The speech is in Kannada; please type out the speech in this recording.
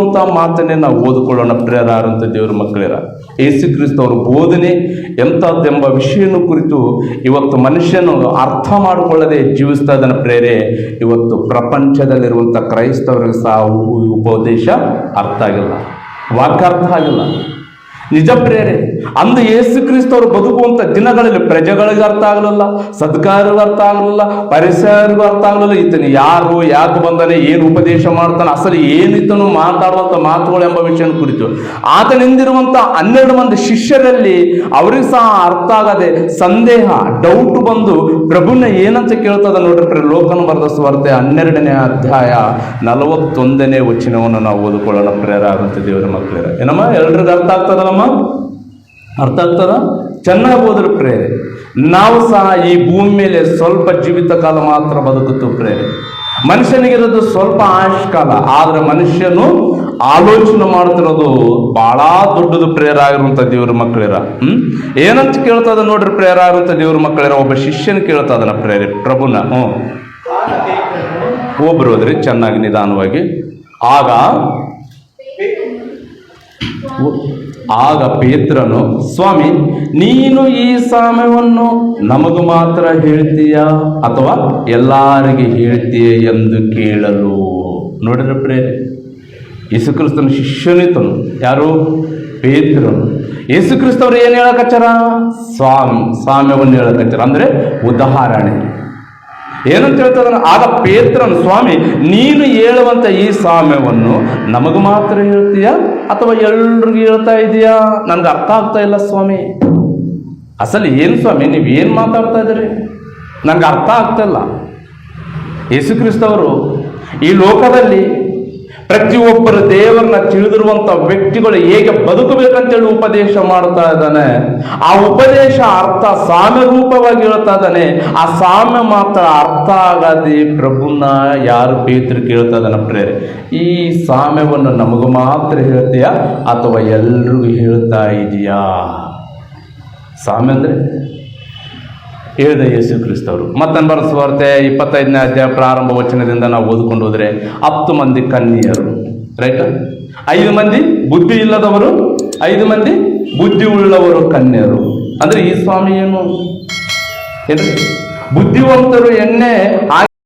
ಅಂತ ಮಾತನ್ನೇ ನಾವು ಓದಿಕೊಳ್ಳೋಣ ಪ್ರೇರಾರಂತ ದೇವರ ಮಕ್ಕಳಿರ. ಯೇಸು ಕ್ರಿಸ್ತ ಅವರ ಬೋಧನೆ ಎಂಥದ್ದೆಂಬ ವಿಷಯನ ಕುರಿತು ಇವತ್ತು ಮನುಷ್ಯನು ಅರ್ಥ ಮಾಡಿಕೊಳ್ಳದೆ ಜೀವಿಸ್ತಾ ಇದ್ದಾನೆ ಪ್ರೇರೆ. ಇವತ್ತು ಪ್ರಪಂಚದಲ್ಲಿರುವಂಥ ಕ್ರೈಸ್ತವರಿಗೆ ಸಹ ಉಪದೇಶ ಅರ್ಥ ಆಗಿಲ್ಲ. ವಾಕ್ಯಾರ್ಥ ಆಗಿಲ್ಲ. ನಿಜ ಪ್ರೇರೆ ಅಂದು ಯೇಸು ಕ್ರಿಸ್ತವರು ಬದುಕುವಂತ ದಿನಗಳಲ್ಲಿ ಪ್ರಜೆಗಳಿಗೆ ಅರ್ಥ ಆಗಲಿಲ್ಲ ಸದ್ಕಾರಿಗೂ ಅರ್ಥ ಆಗಲಿಲ್ಲ ಪರಿಸರಿಗೂ ಅರ್ಥ ಆಗಲಿಲ್ಲ. ಈತನು ಯಾರು, ಯಾಕೆ ಬಂದಾನೆ, ಏನು ಉಪದೇಶ ಮಾಡ್ತಾನೆ, ಅಸಲು ಏನಿತ್ತನು ಮಾತಾಡುವಂತ ಮಾತುಗಳು ಎಂಬ ವಿಷಯ ಕುರಿತು. ಆತನಿಂದಿರುವಂತ ಹನ್ನೆರಡು ಮಂದಿ ಶಿಷ್ಯರಲ್ಲಿ ಅವರಿಗೆ ಸಹ ಅರ್ಥ ಆಗದೆ ಸಂದೇಹ ಡೌಟ್ ಬಂದು, ಪ್ರಭುನ ಏನಂತ ಕೇಳ್ತದ ನೋಡ್ರಿ ಲೋಕನ ಬರೆದ ಸ್ವಾರ್ತೆ ಹನ್ನೆರಡನೇ ಅಧ್ಯಾಯ ನಲವತ್ತೊಂದನೇ ವಚನವನ್ನು ನಾವು ಓದಿಕೊಳ್ಳೋಣ ಪ್ರೇರ ಆಗುತ್ತೆ ದೇವರ ಮಕ್ಕಳಿರ ಏನಮ್ಮ, ಎಲ್ರಿಗೂ ಅರ್ಥ ಆಗ್ತದಲ್ಲಮ್ಮ? ಅರ್ಥ ಆಗ್ತದ? ಚೆನ್ನಾಗಿ ಹೋದ್ರೆ ಪ್ರೇರೆ. ನಾವು ಸಹ ಈ ಭೂಮಿ ಮೇಲೆ ಸ್ವಲ್ಪ ಜೀವಿತ ಕಾಲ ಮಾತ್ರ ಬದುಕುತ್ತು ಪ್ರೇರೆ. ಮನುಷ್ಯನಿಗಿರೋದು ಸ್ವಲ್ಪ ಆಯುಷ್ ಆದರೆ ಮನುಷ್ಯನು ಆಲೋಚನೆ ಮಾಡ್ತಿರೋದು ಬಹಳ ದೊಡ್ಡದು ಪ್ರೇರ ಆಗಿರುವಂಥ ದೇವ್ರ ಮಕ್ಕಳಿರ. ಹ್ಞೂ ಏನಂತ ಕೇಳ್ತದ ನೋಡ್ರಿ ಪ್ರೇರ ಆಗಿರುವಂತ ದೇವ್ರ ಮಕ್ಕಳಿರ? ಒಬ್ಬ ಶಿಷ್ಯನ ಕೇಳ್ತದನ ಪ್ರೇರೆ, ಪ್ರಭುನ. ಹ್ಞೂ ಒಬ್ಬರು ಹೋದ್ರಿ ಚೆನ್ನಾಗಿ ನಿಧಾನವಾಗಿ. ಆಗ ಆಗ ಪೇತ್ರನು, ಸ್ವಾಮಿ, ನೀನು ಈ ಸಾಮ್ಯವನ್ನು ನಮಗೂ ಮಾತ್ರ ಹೇಳ್ತೀಯಾ ಅಥವಾ ಎಲ್ಲರಿಗೆ ಹೇಳ್ತೀಯ ಎಂದು ಕೇಳಲು? ನೋಡಿದ್ರೆ ಪ್ರೇರೆ ಯೇಸುಕ್ರಿಸ್ತನ ಶಿಷ್ಯನಿತನು. ಯಾರು? ಪೇತ್ರನು. ಯೇಸುಕ್ರಿಸ್ತವ್ರು ಏನು ಹೇಳಕಚ್ಚಾರ ಸ್ವಾಮಿ, ಸಾಮ್ಯವನ್ನು ಹೇಳಕಚ್ಚಾರ ಅಂದ್ರೆ ಉದಾಹರಣೆ. ಏನಂತ ಹೇಳ್ತದ ಆಗ ಪೇತ್ರನ, ಸ್ವಾಮಿ, ನೀನು ಹೇಳುವಂತ ಈ ಸಾಮ್ಯವನ್ನು ನಮಗೆ ಮಾತ್ರ ಹೇಳ್ತೀಯಾ? ಅಥವಾ ಎಲ್ರಿಗೂ ಹೇಳ್ತಾ ಇದೀಯಾ? ನನ್ಗೆ ಅರ್ಥ ಆಗ್ತಾ ಇಲ್ಲ ಸ್ವಾಮಿ. ಅಸಲು ಏನು ಸ್ವಾಮಿ, ನೀವು ಏನು ಮಾತಾಡ್ತಾ ಇದ್ದೀರಿ? ನನಗೆ ಅರ್ಥ ಆಗ್ತಾ ಇಲ್ಲ. ಯೇಸು ಕ್ರಿಸ್ತವರು ಈ ಲೋಕದಲ್ಲಿ ಪ್ರತಿಯೊಬ್ಬರು ದೇವರನ್ನ ತಿಳಿದಿರುವಂತ ವ್ಯಕ್ತಿಗಳು ಹೇಗೆ ಬದುಕಬೇಕಂತೇಳಿ ಉಪದೇಶ ಮಾಡ್ತಾ ಇದ್ದಾನೆ. ಆ ಉಪದೇಶ ಅರ್ಥ ಸಾಮ್ಯ ರೂಪವಾಗಿ ಹೇಳ್ತಾ ಇದ್ದಾನೆ. ಆ ಸಾಮ್ಯ ಮಾತ್ರ ಅರ್ಥ ಆಗದೆ ಪ್ರಭುನ ಯಾರು ಪೇತ್ರ ಕೇಳ್ತಾ ಇದ್ದಾನೆ ಪ್ರೇರೆ. ಈ ಸಾಮ್ಯವನ್ನು ನಮಗೂ ಮಾತ್ರ ಹೇಳ್ತೀಯಾ ಅಥವಾ ಎಲ್ರಿಗೂ ಹೇಳ್ತಾ ಇದೀಯಾ? ಸಾಮ್ಯ ಅಂದ್ರೆ ಹೇಳಿದ ಯೇಸು ಕ್ರಿಸ್ತವರು. ಮತ್ತೊಂದು ಬರೆಸುವಾರ್ತೆ ಇಪ್ಪತ್ತೈದನೇ ಅಧ್ಯಾಯ ಪ್ರಾರಂಭ ವಚನದಿಂದ ನಾವು ಓದ್ಕೊಂಡು ಹೋದ್ರೆ ಹತ್ತು ಮಂದಿ ಕನ್ನಿಯರು ರೈಟ್? ಐದು ಮಂದಿ ಬುದ್ಧಿ ಇಲ್ಲದವರು, ಐದು ಮಂದಿ ಬುದ್ಧಿ ಉಳ್ಳವರು ಕನ್ಯರು ಅಂದ್ರೆ ಈ ಸ್ವಾಮಿ ಏನು? ಬುದ್ಧಿವಂತರು ಎಣ್ಣೆ